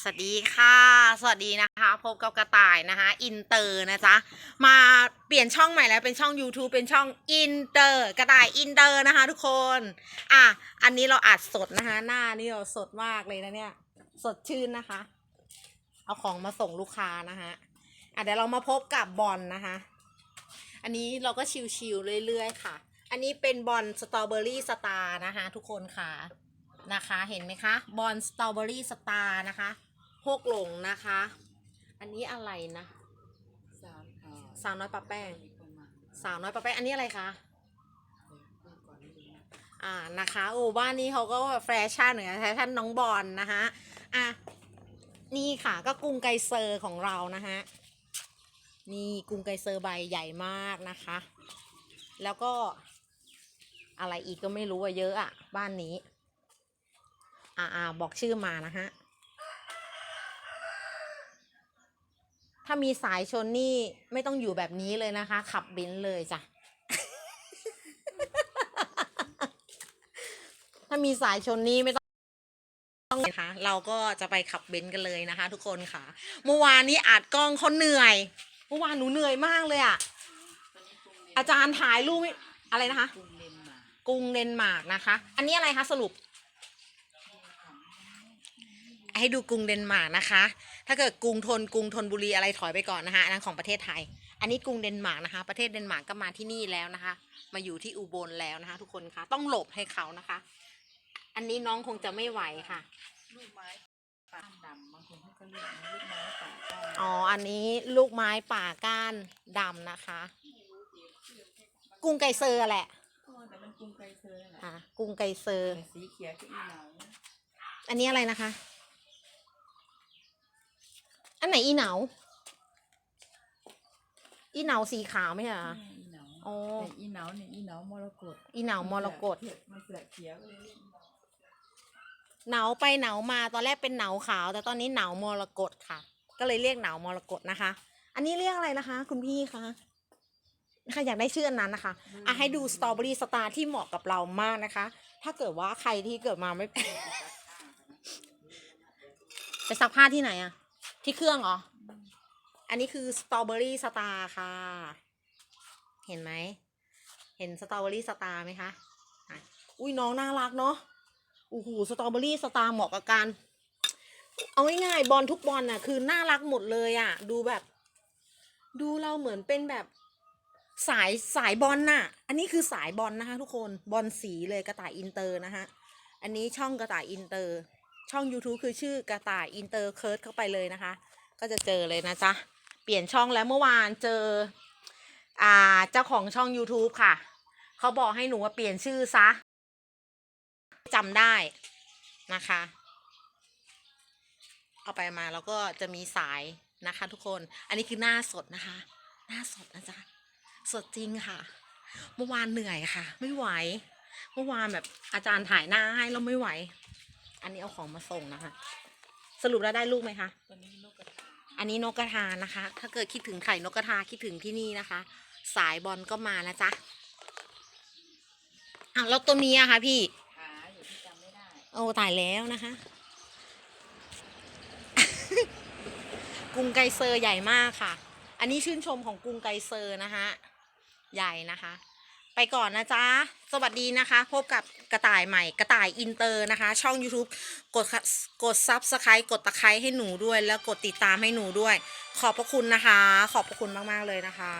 สวัสดีค่ะ สวัสดีนะคะ พบกับกระต่ายนะคะอินเตอร์นะจ๊ะ มาเปลี่ยนช่องใหม่แล้วเป็นช่อง YouTube เป็นช่องอินเตอร์กระต่ายอินเตอร์นะคะ ทุกคน อะ อันนี้เราอัดสดนะคะ หน้านี่เราสดมากเลยนะเนี่ย สดชื่นนะคะ เอาของมาส่งลูกค้านะคะอะเดี๋ยวเรามาพบกับบอลนะคะ อันนี้เราก็ชิวๆเรื่อยๆค่ะ อันนี้เป็นบอลสตรอเบอรี่สตาร์นะคะ ทุกคนค่ะนะคะ เห็นไหมคะ บอลสตรอเบอรี่สตาร์นะคะ หกหลงนะคะ อันนี้อะไรนะ สามอ่าสาวน้อยปลาแป้งมีคนมาสาวน้อยปลาแป้งอันนี้อะไรคะเดี๋ยวก่อนนิดนึงนะอ่านะคะโอ้บ้านนี้เขาก็แบบแฟชั่นเหมือนกันแฟชั่นน้องบอลนะคะอะนี่ค่ะก็กรุงไกรเซอร์ของเรานะฮะนี่กรุงไกรเซอร์ใบใหญ่มากนะคะ แล้วก็อะไรอีกก็ไม่รู้อะเยอะอะบ้านนี้ อ่าอ่าบอกชื่อมานะฮะ ถ้ามีสายชนนี่ไม่ต้องอยู่แบบนี้เลยนะคะ ขับเบนซ์เลยจ้ะ ถ้ามีสายชนนี่ไม่ต้องต้องนะคะเราก็จะไปขับเบนซ์กันเลยนะคะ ทุกคนค่ะ เมื่อวานนี้อัดกล้องเขาเหนื่อย เมื่อวานหนูเหนื่อยมากเลยอะอนนี้กรุงเลนอาจารย์ถ่ายรูปอะไรนะคะกรุงเลนมากรุงเดนมาร์กนะคะ อันนี้อะไรคะสรุป ให้ดูกรุงเดนมาร์กนะคะ ถ้าเกิดกรุงทนกรุงทนบุรีอะไรถอยไปก่อนนะคะอันนั้นของประเทศไทย อันนี้กรุงเดนมาร์กนะคะ ประเทศเดนมาร์กก็มาที่นี่แล้วนะคะ มาอยู่ที่อุบลแล้วนะคะ ทุกคนคะต้องหลบให้เขานะคะ อันนี้น้องคงจะไม่ไหวค่ะลูกไม้ป่าดำบางคนเขาก็เรียกนะลูกไม้ป่าก้านอ๋ออันนี้ลูกไม้ป่าก้านดำนะคะ กรุงไกรเซอร์แหละโอ้แต่มันกรุงไกรเซอร์นั่นแหละอะกรุงไกรเซอร์แต่สีเขียวคืออีเหนาอันนี้อะไรนะคะ อันไหนอีเหนา อีเหนาสีขาวไหมใช่เหรอนี่อีเหนาอ๋อ แต่อีเหนาเนี่ยอีเหนามรกตอีเหนามรกตมันเสือกเขียวก็เลยเรียกอีเหนาเหนาไปเหนามาตอนแรกเป็นเหนาขาว แต่ตอนนี้เหนามรกตค่ะ ก็เลยเรียกเหนามรกตนะคะ อันนี้เรียกอะไรนะคะ คุณพี่คะนะคะอยากได้ชื่ออันนั้นนะคะอะให้ดูสตรอเบอรี่สตาร์ที่เหมาะกับเรามากนะคะ ถ้าเกิดว่าใครที่เกิดมาไม่ ไปซักผ้าที่ไหนอะ ที่เครื่องเหรอ อันนี้คือสตรอเบอรี่สตาร์ค่ะ เห็นไหม เห็นสตรอเบอรี่สตาร์ไหมคะอุ้ยน้องน่ารักเนาะโอ้โหสตรอเบอรี่สตาร์เหมาะกับการ เอาง่ายๆบอลทุกบอลน่ะ คือน่ารักหมดเลยอะ ดูแบบ ดูเราเหมือนเป็นแบบสายสายบอลน่ะ อันนี้คือสายบอลนะคะ ทุกคน บอลสีเลยกระต่ายอินเตอร์นะคะ อันนี้ช่องกระต่ายอินเตอร์ ช่อง YouTube คือชื่อกระต่ายอินเตอร์เคิร์ดเข้าไปเลยนะคะ ก็จะเจอเลยนะจ๊ะ เปลี่ยนช่องแล้วเมื่อวานเจอ อ่าเจ้าของช่อง YouTube ค่ะ เขาบอกให้หนูว่าเปลี่ยนชื่อซะจำได้นะคะ เอาไปมาแล้วก็จะมีสายนะคะ ทุกคน อันนี้คือหน้าสดนะคะ หน้าสดนะจ๊ะ สดจริงค่ะ เมื่อวานเหนื่อยค่ะ ไม่ไหว เมื่อวานแบบอาจารย์ถ่ายหน้าให้แล้วไม่ไหว อันนี้เอาของมาส่งนะคะ สรุปแล้วได้ลูกไหมคะตอนนี้นกกระทาอันนี้นกกระทานะคะ ถ้าเกิดคิดถึงไข่นกกระทาคิดถึงที่นี่นะคะ สายบอลก็มานะจ๊ะอะแล้วตัวนี้อะคะพี่ขาอยู่ที่จำไม่ได้โอ้ตายแล้วนะคะ กรุงไกรเซอร์ใหญ่มากค่ะ อันนี้ชื่นชมของกรุงไกรเซอร์นะคะ ใหญ่นะคะ ไปก่อนนะจ๊ะ สวัสดีนะคะ พบกับกระต่ายใหม่กระต่ายอินเตอร์นะคะ ช่อง YouTube กดกดซับสไครต์กดตะไคร้ให้หนูด้วย แล้วกดติดตามให้หนูด้วย ขอบพระคุณนะคะ ขอบพระคุณมาก ๆ เลยนะคะ